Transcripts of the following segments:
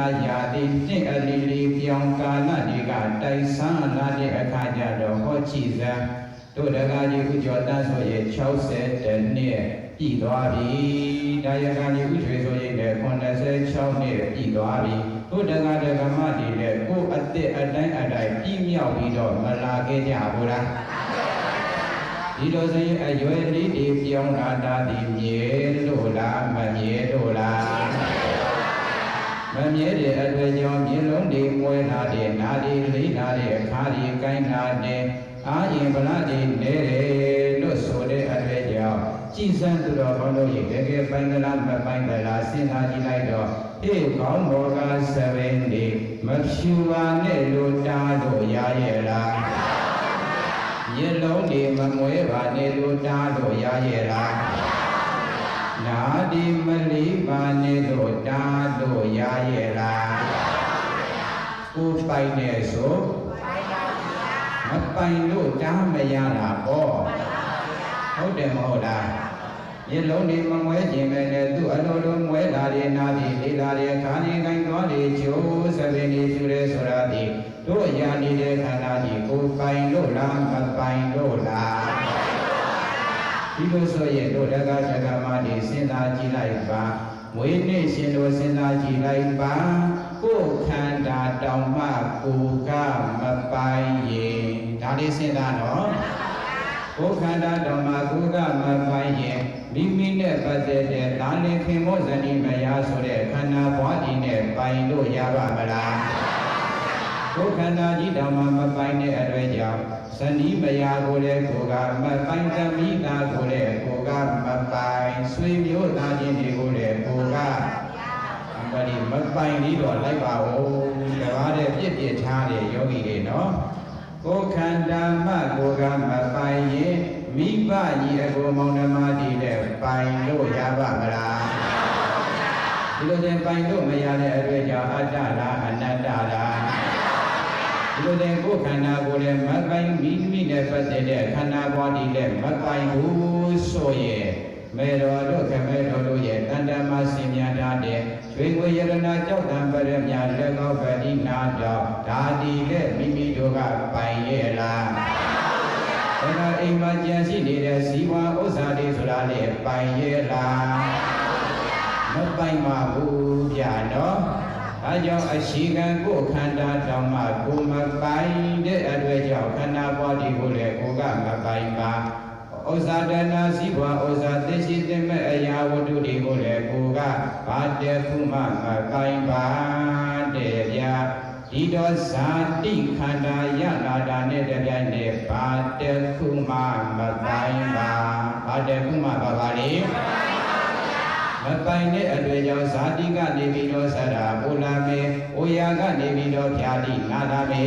အာယာတိနှစ်အလီလီပြောင်းကာလတွေကတိုက်ဆန်းလာတဲ့အခါကျတော့ဟောချိဇံတို့တကားကြီးဥကျော်တန်းဆိုရင်60တနှစ်ပြည်သွားပြီဒါယကကြီးဥချွေဆိုရင်လည်း86နှစ်ပြည်သွားပြီတို့တကားတကမတွေလည်းကိုယ်အစ်စ်အတိုင်းအတိုင်းပြည်မြောက်ပြီးတော့မလာခဲ့ကြဘူးလားဒီလိုဆိုရင်အရွယ်လေးတွေပြောင်းလာတာဒီမြေလို့လားမမြေလို့လား မမြဲတဲ့အတွက်ကြောင့်မျက်လုံးတွေမွဲလာတဲ့နားတွေလိမ့်လာတဲ့အခါတွေကိုင်းလာတဲ့အာရင်ဗလာတွေနေတယ်လို့ဆိုတဲ့အတွက်ကြောင့်ကြည်စံသူတော်ဘောလို့ရင်တကယ်ပိုင်ကလားမပိုင်ကလားစဉ်းစားကြည့်လိုက်တော့အေးကောင်းဘောကဆယ်ပင်ဒီမဖြူပါနဲ့လို့တားလို့ရရဲ့လားမျက်လုံးတွေမမွဲပါနဲ့လို့တားလို့ရရဲ့လားနာ ဒီမလီပါနေလို့တားလို့ရရဲ့လားကိုပိုင်နေဆိုမပိုင်လို့တားမရတာပေါ့ဟုတ်တယ်မဟုတ်လားရေလုံးဒီမမွဲခြင်းပဲနဲ့သူ့အလိုလိုမွဲလာတဲ့နာဒီလေးလာတဲ့ခါဒီကိုင်းသွားတဲ့ချိုးစပင်းဒီကျူရဲဆိုတာဒီတို့ရာနေတဲ့ခန္ဓာကြီးကိုပိုင်လို့လားမပိုင်လို့လား ဒီလိုဆိုရင်တို့တက္ကသက္ကမတွေစဉ်းစားကြည့်လိုက်ပါမွေးနေ့ရှင်တို့စဉ်းစားကြည့်လိုက်ပါကိုယ်ခန္ဓာတောင်မှကိုယ်ကမပိုင်ရင်ဒါလေးစဉ်းစားနော်ကိုယ်ခန္ဓာတောင်မှကိုယ်ကမပိုင်ရင်မိမိနဲ့ပတ်သက်တဲ့ဒါလင်ခင်မောဇဏိမယာဆိုတဲ့ခန္ဓာဘွားဒီနဲ့ပိုင်လို့ရပါမလားကိုယ်ခန္ဓာကြီးတောင်မှမပိုင်တဲ့အတွက်ကြောင့် ဇနီးမယာကိုလည်းကိုယ်ကမပိုင်သမီးသားကိုလည်းကိုယ်ကမပိုင်ဆွေမျိုးသားချင်းတွေကိုလည်းကိုယ်ကအမလီမပိုင်ပြီးတော့လိုက်ပါဦးတကားတဲ့ပြစ်ပြစ်ထားတဲ့ယောဂီတွေနော်ကိုယ်ခန္ဓာမှကိုယ်ကမပိုင်ရင်မိဘကြီးအကိုမောင်နှမကြီးလည်းပိုင်လို့ရပါမလားဒီလိုတဲ့ပိုင်လို့မရတဲ့အတွက်ကြောင့်အတ္တလားအနတ္တလား ဒီလိုတဲ့ကိုယ်ခန္ဓာကိုယ်လည်းမပိုင်မိမိနဲ့ပတ်သက်တဲ့ခန္ဓာဘဝဒီလည်းမပိုင်ဘူးဆိုရဲ့မေတော်တို့ခမဲတော်တို့ရဲ့တန်တမဆင်မြတ်ထားတဲ့ရွှေကိုယရဏကြောက်တံပရမြလက်ကောက်ပတိနာတော်ဒါဒီလည်းမိမိတို့ကပိုင်ရဲ့လားဒါကအိမ်မှာကြံရှိနေတဲ့ဇီဝဥစ္စာတွေဆိုတာလေပိုင်ရဲ့လားမပိုင်ပါဘူးဗျာနော် အဲကြောင့်အရှိခံကိုခန္ဓာတောင်မှကိုမပိုင်တဲ့အတွက်ကြောင့်ခန္ဓာပွားဒီကိုလည်းကိုကမပိုင်ပါဥစ္စာတဏစည်းဘွာဥစ္စာသိရှိသိမဲ့အရာဝတ္ထုတွေကိုလည်းကိုကဘာတခုမှမပိုင်ပါတဲ့ဗျာဒီတော့ဇာတိခန္ဓာရလာတာနဲ့တပြိုင်တည်းဘာတခုမှမပိုင်ပါဘာတခုမှပါပါလေမ ပိုင်တဲ့အတွက်ကြောင့်ဇာတိကနေပြီးတော့ဆရာပူလာမေ။အိုယာကနေပြီးတော့ဖြာတိနာတာမေ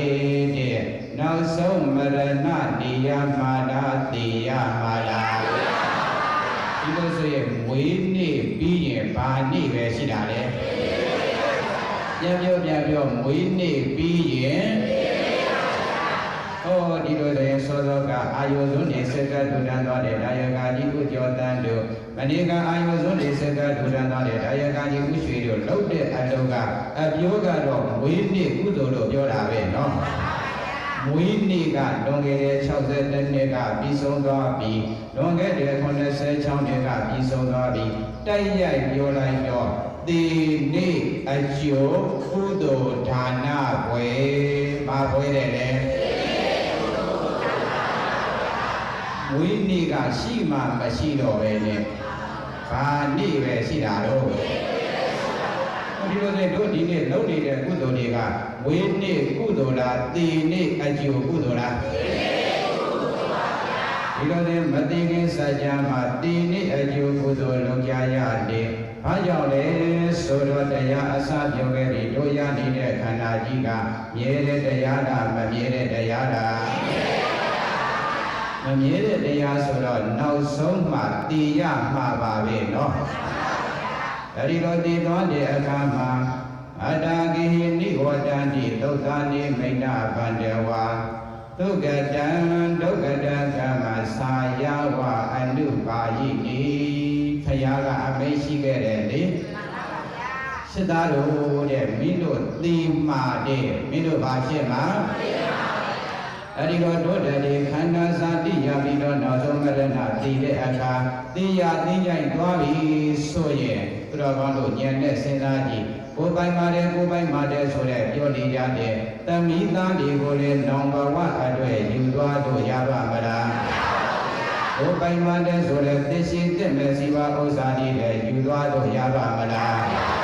တဲ့။နောက်ဆုံးမရဏနေယမာလာတေယမာလာ။ဒီလိုဆိုရင်မွေးနေ့ပြီးရင်ဘာနေ့ပဲရှိတာလဲ။ပြန်ပြောပြန်ပြောမွေးနေ့ပြီးရင် တော့ဒီလိုတဲ့စောစောကအာယုဇုန်နေစက္ကဒုဒံသွားတဲ့ဒါယကာကြီးကိုကြောတန်းတို့မဏိကအာယုဇုန်နေစက္ကဒုဒံသွားတဲ့ဒါယကာကြီးဥရွှေတို့လှုပ်တဲ့အတုကအပြောကတော့မွေးနေ့ကုသိုလ်လို့ပြောတာပဲနော်မွေးနေ့ကလွန်ခဲ့တဲ့60နှစ်ကပြီးဆုံးသွားပြီးလွန်ခဲ့တဲ့86နှစ်ကပြီးဆုံးသွားပြီးတိုက်ရိုက်ပြောလိုက်တော့ဒီနေ့အကျိုးကုသိုလ်ဒါနပွဲပါပွဲတယ်လေ ဝိနည်းကရှိမှမရှိတော့ပဲနဲ့ဘာနေ့ပဲရှိတာတော့ဒီလိုနဲ့တို့ဒီနေ့လုပ်နေတဲ့ကုသိုလ်တွေကဝိနည်းကုသိုလ်လားတည်နေ့အကျိုးကုသိုလ်လားဒီလိုနဲ့မသိခင်စัจ जा မှာတည်နေ့အကျိုးကုသိုလ်လုပ်ကြရတယ်။ဘာကြောင့်လဲဆိုတော့တရားအစပြောခဲ့ပြီးတို့ရနေတဲ့ခန္ဓာကြီးကမြဲတဲ့တရားလားမမြဲတဲ့တရားလား မမြဲတဲ့တရားဆိုတော့နောက်ဆုံးမှတည်ရမှာပါပဲเนาะအဲဒီလိုတည်သွားတဲ့အခါမှာအတ္တကိဟိနိဝတ္တန္တိသုတ်သာနိမိဏဗန္တဝါဒုက္ကတံဒုက္ကတံကမ္မစာယဝအနုပါယိနိဖယားကအမိန့်ရှိခဲ့တယ်လေရှ စစ်သားတို့တဲ့မင်းတို့သိမာတဲ့မင်းတို့ဘာဖြစ်မှာ အဲ့ဒီတော့တို့တည်းခန္ဓာစာတိရပြီးတော့နောက်ဆုံးမရဏသိတဲ့အခါသိရသိကြိုက်သွားပြီဆိုရင်သူတော်ကောင်းတို့ဉာဏ်နဲ့စဉ်းစားကြည့်ကိုယ်ပိုင်ပါတယ်ကိုယ်ပိုင်ပါတယ်ဆိုတဲ့ပြောနေကြတဲ့တမိသားတွေကိုလည်းနောင်ဘဝအတွက်ယူသွားတို့ရပါမလားဘုပိုင်မတဲ့ဆိုတဲ့သိရှိတဲ့မဲ့စီပါဥစ္စာတွေလည်းယူသွားတော့ရပါမလား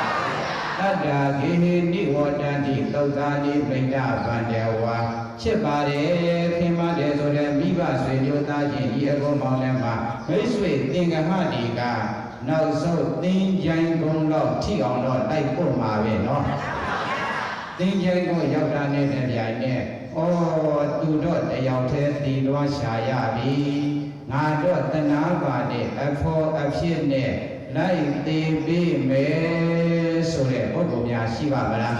တတ္တာဂေဟိနိဝတ္တန္တိသုတ်သာနိပိဋ္ဌဗန္တဝါချစ်ပါတယ်ခင်ပါတယ်ဆိုတဲ့မိဘဆွေမျိုးသားချင်းဤအကုန်မောင်းလည်းမှာမိတ်ဆွေသင်္ကဟတိကနောက်ဆုံးသင်္ကြိုင်ကုန်းတော့ထိအောင်တော့တိုက်ပို့မှာပဲเนาะ သင်္ကြန်ကိုရောက်တာနဲ့တပြိုင်နက်ဩသူတော့တယောက်တည်းတည်သွားရှာရပြီငါတော့တနာပါနဲ့အဖော်အဖြစ်နဲ့လိုက်သေးပေးမယ် ဆိုတဲ့ပုဂ္ဂိုလ်များရှိပါမလား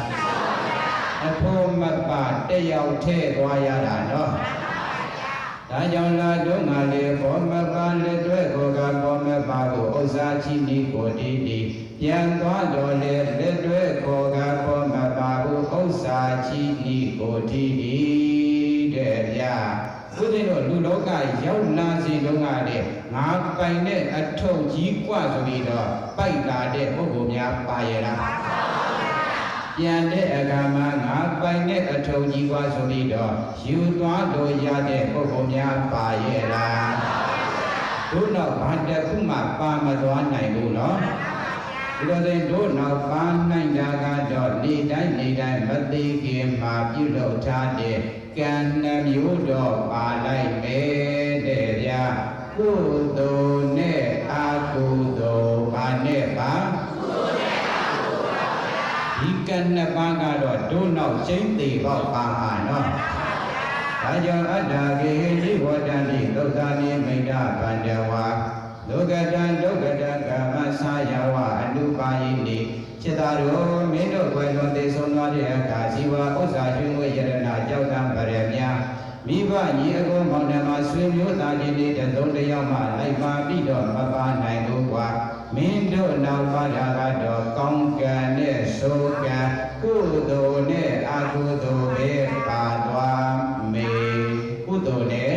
အဖော်မပါတယောက်တည်းသွားရတာနော်ဒါကြောင့်လာတို့ငါလေဘောမပါလက်တွဲကိုကဘောမပါကိုဥစ္စာချီနီကိုတီးတီးပြန်သွားတော်လေလက်တွဲကိုကဘောမပါကိုဥစ္စာချီနီကိုတီးတီး တဲ့ဗျာဘုရားတို့လူလောကရောက်လာစီလုံးကတဲ့ငါပိုင်တဲ့အထုပ်ကြီးกว่าဆိုပြီးတော့ပိုက်လာတဲ့ပုဂ္ဂိုလ်များပါရလားပြန်တဲ့အခါမှာငါပိုင်တဲ့အထုပ်ကြီးกว่าဆိုပြီးတော့ယူသွားလို့ရတဲ့ပုဂ္ဂိုလ်များပါရဲ့လားတို့တော့ဘာတစ်ခုမှပါမသွားနိုင်ဘူးနော် ဒီလိုဆိုရင်တို့နောက်ပါနိုင်တာကတော့နေတိုင်းနေတိုင်းမသေးခင်မှာပြုလုပ်ထားတဲ့ကံနှမျိုးတော့ပါလိုက်မယ်တဲ့ဗျာကုသိုလ်နဲ့အကုသိုလ်ဘာနဲ့ပါဒီကံနှစ်ပါးကတော့တို့နောက်ကျိမ့်သေးပေါ့ပါမှာနော်ဒါကြောင့်အတ္တကေဟိဝတ္တန္တိသုတ်သာနိမိတ်တဗန္တဝါ လောကတံဒုက္ကတံကာမသာယဝအနုပါယိနိจิตတော်မင်းတို့ဘွယ်လွန်သိဆုံးသွားတဲ့အခါဇီဝဥစ္စာကျွေးမွေးယရနာကြောက်တံဗရမများမိဘညီအကုန်မောင်နှမဆွေမျိုးသားချင်းတွေတသုံးတစ်ယောက်မှလိုက်ပါပြီးတော့မပါနိုင်ဘူးကွာမင်းတို့နောက်ပါတာကတော့ကောင်းကံနဲ့ဆိုကံကုသိုလ်နဲ့အကုသိုလ်ပဲပါသွားမေကုသိုလ်နဲ့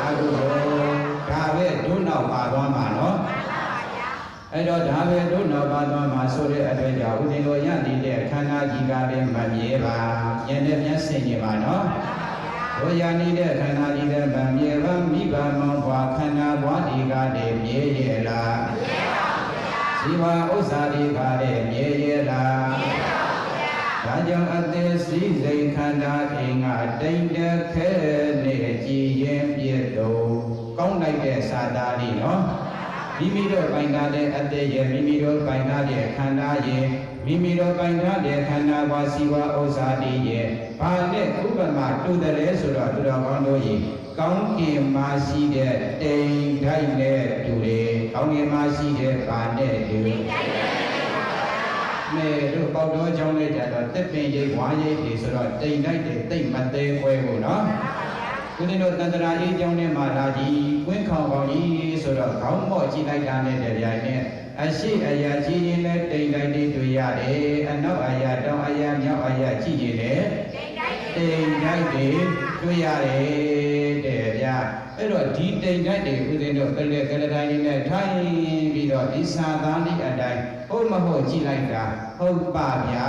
အကုသိုလ်ဒါပဲတို့နောက်ပါသွားမှာနော် အဲ့တော့ဒါပဲတို့နောက်ပါသွားမှာဆိုတဲ့အတွက်ကြောင့်ဦးဇင်းတို့ရနေတဲ့ခန္ဓာကြီးကလည်းမမြဲပါဉာဏ်နဲ့မျက်စိနေပါနော်ဘုရားနေတဲ့ခန္ဓာကြီးတဲ့ဗံမြေပါမိဘမောင်ဘွားခန္ဓာဘွားဒီကတည်းမြဲရဲ့လားမြဲပါဘူးဗျာဇီဝဥစ္စာဒီကတည်းမြဲရဲ့လားမြဲပါဘူးဗျာဒါကြောင့်အသေးစိစိတ်ခန္ဓာအင်္ဂတိန်တခဲနဲ့ကြည်ရင်ပြည့်တော်ကောင်းလိုက်တဲ့စာသားလေးနော် မိမိတို့ပိုင်ထားတဲ့အတ္တရဲ့မိမိတို့ပိုင်ထားတဲ့ခန္ဓာရဲ့မိမိတို့ပိုင်ထားတဲ့ခန္ဓာဝါစီဝဥစ္စာတွေရဲ့ဘာနဲ့ဥပမာတူတယ်ဆိုတော့သူတော်ကောင်းတို့ရဲ့ကောင်းကင်မှာရှိတဲ့တိမ်ထိုက်နဲ့တူတယ်ကောင်းကင်မှာရှိတဲ့ဘာနဲ့တူတယ်မဲတို့ပေါတော်ချောင်းလေးကြတော့တက်ပင်ရိပ်ဝါရိပ်တွေဆိုတော့တိမ်တိုက်တဲ့တိတ်မသေးခွဲဘူးနော်ဦးဇင်းတို့တန္တရာအေးကျောင်းထဲမှာလာကြည့်ကွင်းခေါင်ကောင်းကြီး ဆိုတော့ခေါင်းမော့ကြည့်လိုက်တာနဲ့တပြိုင်နက်အရှိအရာကြီးရင်လည်းတိမ်တိုက်တွေတွေ့ရတယ်အနောက်အရာတောင်အရာမြောက်အရာကြည့်ရင်လည်းတိမ်တိုက်တွေတွေ့ရတယ်တဲ့ဗျာအဲ့တော့ဒီတိမ်တိုက်တွေဦးဇင်းတို့ကလေးကလေးတိုင်းနဲ့ထိုင်ပြီးတော့ဒီစာသားလေးအတိုင်းဟုတ်မဟုတ်ကြည့်လိုက်တာဟုတ်ပါဗျာ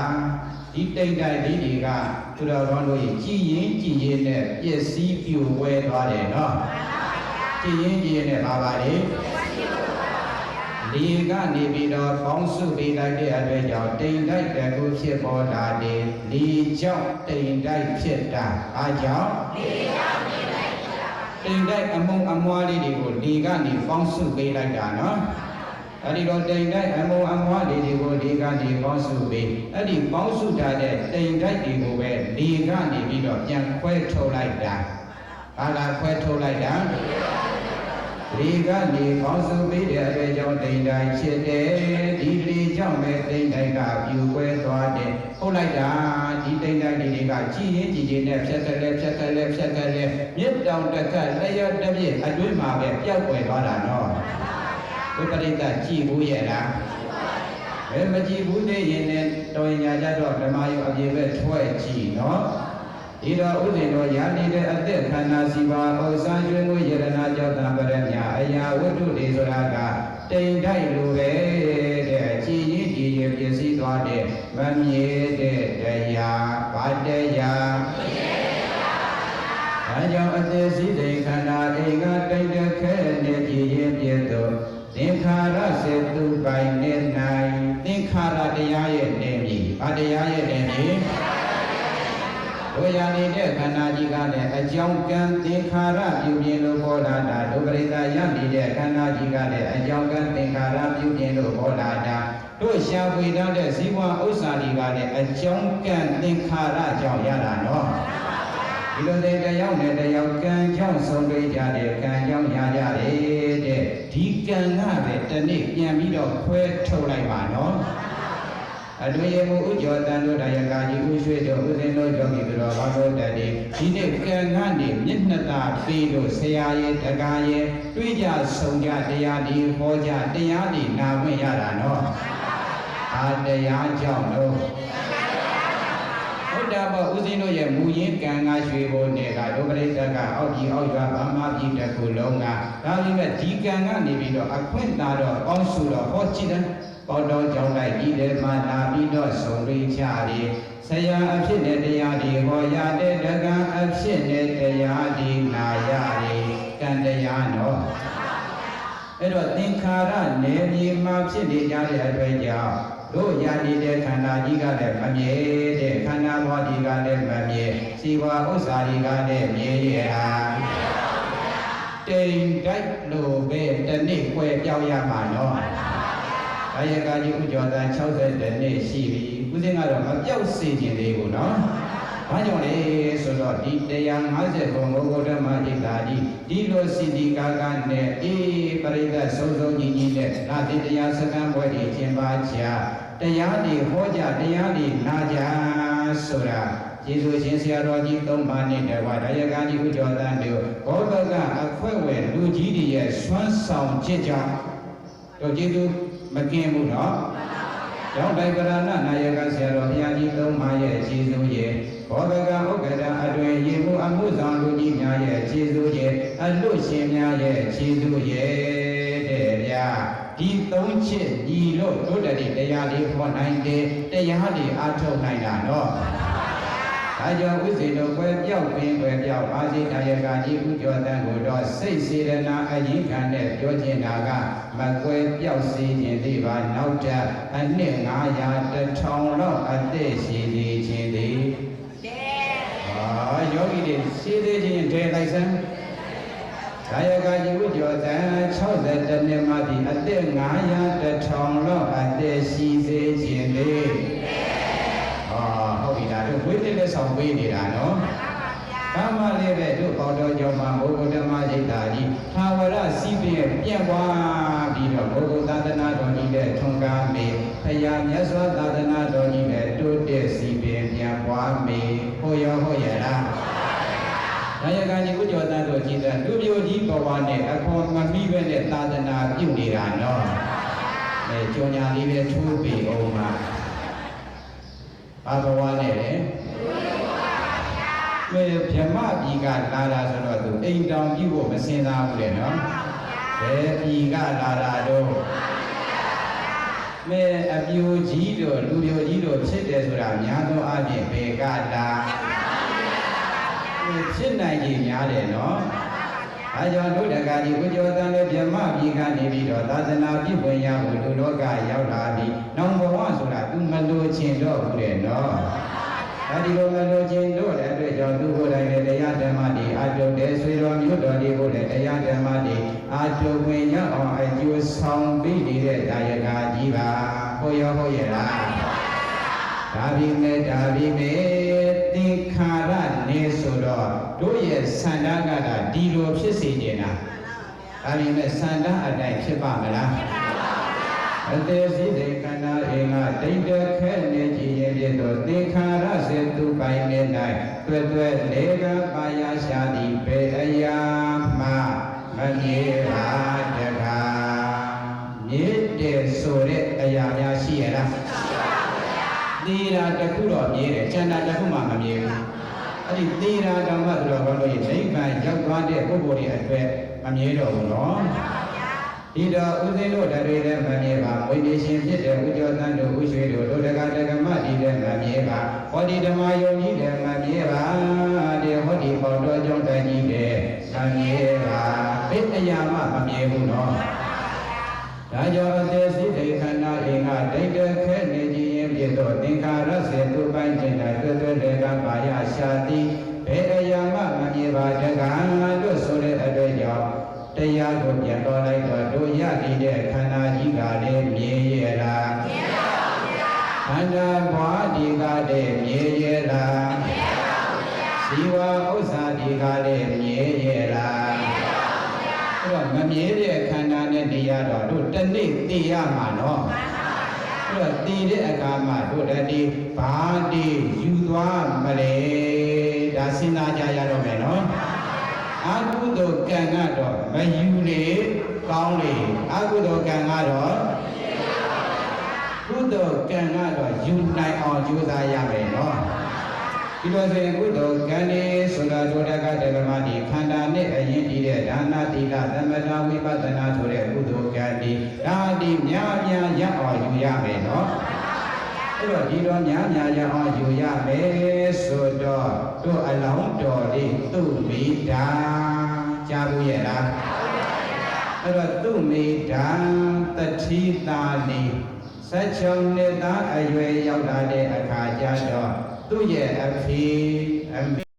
ဒီတိမ်တိုက်လေးတွေကသူတော်ကောင်းတို့ကြီးကြည်ရင်ကြည်ရင်နဲ့ပျက်စီးပြိုကွဲသွားတယ်နော် ကြည်ရင်ကြည်ရင်နဲ့ပါပါလေလေကနေပြီးတော့ပေါင်းစုပေးလိုက်တဲ့အတွက်ကြောင့်တိမ်တိုက်တကူဖြစ်ပေါ်တာလေလေကြောင့်တိမ်တိုက်ဖြစ်တာအားကြောင့်လေကြောင့်တိမ်တိုက်ဖြစ်တာတိမ်တိုက်အမုံအမွားလေးတွေကိုလေကနေပေါင်းစုပေးလိုက်တာနော်အဲ့ဒီတော့တိမ်တိုက်အမုံအမွားလေးတွေကိုလေကနေပေါင်းစုပေးအဲ့ဒီပေါင်းစုထားတဲ့တိမ်တိုက်တွေကိုပဲလေကနေပြီးတော့ပြန်ခွဲထုတ်လိုက်တာ ဘာလာခွဲထုတ်လိုက်တာလေကနေပေါင်းစုပေးတဲ့အတွက်ကြောင့်တိမ်တိုက်ဖြစ်တယ်ဒီလေကြောင့်ပဲတိမ်တိုက်ကပြူကွဲသွားတယ်ဟုတ်လိုက်တာဒီတိမ်တိုက်တွေကကြည်ရင်ကြည်ရင်နဲ့ဖြတ်ကလေးဖြတ်ကလေးဖြတ်ကလေးမြစ်တောင်တက်ကလက်ရတစ်ပြည့်အတွင်းမှာပဲပျောက်ွယ်သွားတာနော်ဘုပရိသတ်ကြည်ဘူးရဲ့လားဘယ်မကြည့်ဘူးသေးရင်လည်းတော်ရင်ညာကြတော့ဓမ္မယုအပြေပဲထွက်ကြည့်နော် ဒီတော့ဥဒိတော်ယာနေတဲ့အသက်ခန္ဓာစီပါဩဇာကျွေးမှုယရနာကြောင့်တံပရမြအရာဝတ္ထုတွေဆိုတာကတိမ်တိုက်လိုပဲတဲ့ကြည်ရင်ကြည်ရင်ပြည့်စည်သွားတဲ့မမြေတဲ့တရားဘာတရားဒါကြောင့်အသက်စီတိခန္ဓာအိမ်ကတိတ်တခဲနဲ့ကြည်ရင်ပြည့်တော့သင်္ခါရစေတုပိုင်နေနိုင်သင်္ခါရတရားရဲ့နေမည်ဘာတရားရဲ့နေမည် ဝေယနေတဲ့ခန္ဓာကြီးကလည်းအကြောင်းကံသင်္ခါရပြုပြင်လို့ပေါ်လာတာဒုပရိသယနေတဲ့ခန္ဓာကြီးကလည်းအကြောင်းကံသင်္ခါရပြုပြင်လို့ပေါ်လာတာတို့ရှားပွေထားတဲ့ဇီဝဥစ္စာတွေကလည်းအကြောင်းကံသင်္ခါရကြောင့်ရတာနော်ဒီလိုတဲ့တယောက်နဲ့တယောက်ကံကြောင့်ဆုံးတွေ့ကြတဲ့ကံကြောင့်ရကြတယ်တဲ့ဒီကံကပဲတနေ့ပြန်ပြီးတော့ခွဲထုတ်လိုက်ပါနော်အတွင်ရမှုဥကျော်တန်တို့တရားကာကြီးဥရွှေတို့ဥစဉ်တို့ကြောင့် ဒီလိုဘာလို့တည်းဒီနေ့ကံကနေမျက်နှာသာပေးလို့ဆရာရဲ့တကားရဲ့တွေးကြဆုံးကြတရားဒီဟောကြတရားဒီနာခွင့်ရတာနော်အာတရားကြောင့်လို့ဘုဒ္ဓဘောဥစဉ်တို့ရဲ့မူရင်းကံကရွှေဘုံနဲ့ကဒုပရိသကအောက်ကြီးအောက်ရွာဗမာပြည်တစ်ခုလုံးကဒါပေမဲ့ဒီကံကနေပြီးတော့အခွင့်သာတော့ကောင်းစုတော့ဟောကြည့်တယ် ပေါ်တော်ကြောင့်လိုက်ဤတယ်မှလာပြီးတော့ဆုံးရိချတယ်ဆရာအဖြစ်နဲ့တရားဒီဟောရတဲ့တက္ကအဖြစ်နဲ့တရားဒီနာရတယ်ကံတရားနော်အဲ့တော့သင်္ခါရနယ်မြေမှာဖြစ်နေကြတဲ့အတွက်ကြောင့်တို့ရနေတဲ့ခန္ဓာကြီးကလည်းမမြဲတဲ့ခန္ဓာဘောဒီကလည်းမမြဲစီဝါဥစ္စာတွေကလည်းမြဲရတာတိမ်တိုက်လို့ပဲတနေ့ကွယ်ပြောင်းရမှာနော် ဒါရကကြီးဥကျော်သား60နှစ်ရှိပြီဦးစင်းကတော့မပြောက်စေခြင်းသေးဘူးနော်ဘာကြောင့်လဲဆိုတော့ဒီ150ဘုံဘုဒ္ဓမဂိတာကြီးဒီလိုစီဒီကာကနဲ့အေးပရိသတ်ဆုံးဆုံးကြီးကြီးနဲ့နာတိတရားစကံပွဲကြီးကျင်းပါချာတရားတွေဟောကြတရားတွေနာကြဆိုတာကျေးဇူးရှင်ဆရာတော်ကြီးသုံးပါးနဲ့တကွာဒါယကကြီးဥကျော်တန်တို့ဘောဓကအခွဲ့ဝယ်လူကြီးတွေရဲ့ဆွမ်းဆောင်ခြင်းကြောင့်တို့ကျေးဇူး မကင်းဘူးနော်ကျောင်းတိုင်ပရဏနာယကဆရာတော်ဘုရားကြီးသုံးပါးရဲ့ကျေးဇူးရဲ့ဘောဓကဥက္ကဋ္ဌအတွင်ရေမှုအမှုဆောင်လူကြီးများရဲ့ကျေးဇူးရဲ့အလွတ်ရှင်များရဲ့ကျေးဇူးရဲ့တဲ့ဗျာဒီသုံးချက်ညီလို့တို့တည်းတရားလေးဟောနိုင်တယ်တရားတွေအားထုတ်နိုင်တာနော် ဒါကြောင့်ဥစေတို့ကွယ်ပြောက်ပင်ကွယ်ပြောက်အာဇိတယကကြီးဥကျော်တန်ကိုတော့စိတ်စေရနာအရင်ခံနဲ့ပြောကျင်တာကမကွယ်ပြောက်စေခြင်းသေးပါနောက်ထပ်အနှစ်900တစ်ထောင်လောက်အသက်ရှိသေးခြင်းသေးအာယောဂီတွေရှိသေးခြင်းထဲလိုက်စမ်းဒါယကကြီးဥကျော်တန်60နှစ်မှဒီအသက်900တစ်ထောင်လောက်အသက်ရှိသေးခြင်းသေးအာဟုတ်ပြီလားတို့ ဝိသေလက်ဆောင်ပေးနေတာနော်ကာမလေးပဲတို့ပေါတော်ကြောင့်မှာဘုဂုဓမ္မရိတ်တာကြီးသာဝရစီးပြည့်ပြန့်သွားပြီးတော့ဘုဂုသာသနာတော်ကြီးတဲ့ထွန်ကားမေဖယားမြတ်စွာသာသနာတော်ကြီးတဲ့တိုးတက်စီးပြည့်ပြန့်ပွားမေဟောရောဟောရလားဒါယကကြီးဥကျော်တတ်တို့ကြည်တဲ့လူမျိုးကြီးဘဝနဲ့အခွန်မမိပဲနဲ့သာသနာပြုနေတာနော်အဲကြောညာလေးပဲထိုးပြီးအောင်ပါဘာဘဝနဲ့လဲ မေဗြဟ္မပြည်ကလာတာဆိုတော့သူအိမ်တောင်ပြုဖို့မစင်စားဘူးလေနော်ဘယ်ပြည်ကလာတာတော့မေအပြိုကြီးတို့လူပြိုကြီးတို့ဖြစ်တယ်ဆိုတာများသောအားဖြင့်ဘယ်ကလာဖြစ်နိုင်ကြီးများတယ်နော်အဲကြောင့်ဒုဒကကြီးကိုကျော်တန်လည်းဗြဟ္မပြည်ကနေပြီးတော့သာသနာပြုဝင်ရဖို့လူလောကရောက်လာပြီးနောင်ဘဝဆိုတာသူမလိုချင်တော့ဘူးတဲ့နော် အဲဒီလိုမလိုချင်တို့တဲ့အတွက်ကြောင့်သူကိုယ်တိုင်လည်းတရားဓမ္မတွေအာတုတဲ့ဆွေတော်မျိုးတော်တွေကိုလည်းတရားဓမ္မတွေအာတုဝင်ရအောင်အကျိုးဆောင်ပြီးနေတဲ့တာယကကြီးပါဟောရောဟောရလားဒါပြီမဲ့ဒါပြီမဲ့သင်္ခါရနေဆိုတော့တို့ရဲ့ဆန္ဒကတာဒီလိုဖြစ်စေနေတာဒါပြီမဲ့ဆန္ဒအတိုင်းဖြစ်ပါမလားအတေစီတေခန္ဓာဧ တွေ့တွေ့လေကပါယရှာသည်ဘေအယာမှမပြေပါတကားမြစ်တဲ့ဆိုတဲ့အရာများရှိရလားတစ်ခုတော့မြဲတယ်ကျန်တာတစ်ခုမှမမြဲဘူးအဲ့ဒီသေတာဓမ္မသူတော်ကောင်းတို့ရဲ့နိဗ္ဗာန်ရောက်သွားတဲ့ပုဂ္ဂိုလ်တွေအတွက်မမြဲတော့ဘူးနော်ဒီတော့ဥစဉ်တို့ဓာတ်တွေလည်းမမြဲပါဝိညာဉ်ရှင်ဖြစ်တဲ့ဥကျော်တန်တို့ဥရွှေတို့တို့တက္ကတက္ကမဒီလည်းမမြဲပါဟောဒီဓမ္မယုံ ဒါကြောင့်အသေးစိတ်ဒိဋ္ဌနာအင်္ဂဒိဋ္ဌခဲနေခြင်းရင်ဖြစ်သောသင်္ခါရစေသူပိုင်းခြင်း၌တွဲတွဲလေကပါယရှာတိဘယ်အရာမှမမြင်ပါတကားလို့ဆိုတဲ့အတွက်ကြောင့်တရားကိုပြန်တော်လိုက်တော့တို့ရတည်တဲ့ခန္ဓာကြီးကလည်းမြင်ရလားမြင်ပါဘူးဗျာခန္ဓာဘွားဒီကလည်းမြင်ရလားမြင်ပါဘူးဗျာဇီဝဥစ္စာဒီကလည်းမြင်ရလားမြင်ပါဘူးဗျာအဲ့တော့မမြင်တဲ့ခန္ဓာနဲ့နေရ တော့တို့တစ်နေ့သိရမှာနော်မှန်ပါဗျာအဲ့တော့သိတဲ့အခါမှာတို့တည်းဘာတိယူသွားမလဲဒါစဉ်းစားကြရတော့မယ်နော်အကုသိုလ်ကံကတော့မယူလေကောင်းလေအကုသိုလ်ကံကတော့ကုသိုလ်ကံကတော့ယူနိုင်အောင်ကြိုးစားရမယ်နော် ဒီလိုဆိုရင်ကုသိုလ်ကံနေဆိုတာဒုဒကတက္ကမဒီခန္ဓာနဲ့အရင်တည်တဲ့ဒါနသီလသမထဝိပဿနာဆိုတဲ့ကုသိုလ်ကံဒီဒါဒီများများရအောင်ယူရမယ်နော်အဲ့တော့ဒီတော့များများရအောင်ယူရမယ်ဆိုတော့တို့အလောင်းတော်လေးသူ့မိတာကြားဘူးရဲ့လားအဲ့တော့သူ့မိတာတတိတာနေ16နှစ်သားအရွယ်ရောက်လာတဲ့အခါကျတော့ သူ့ရဲ့အဖေအမေ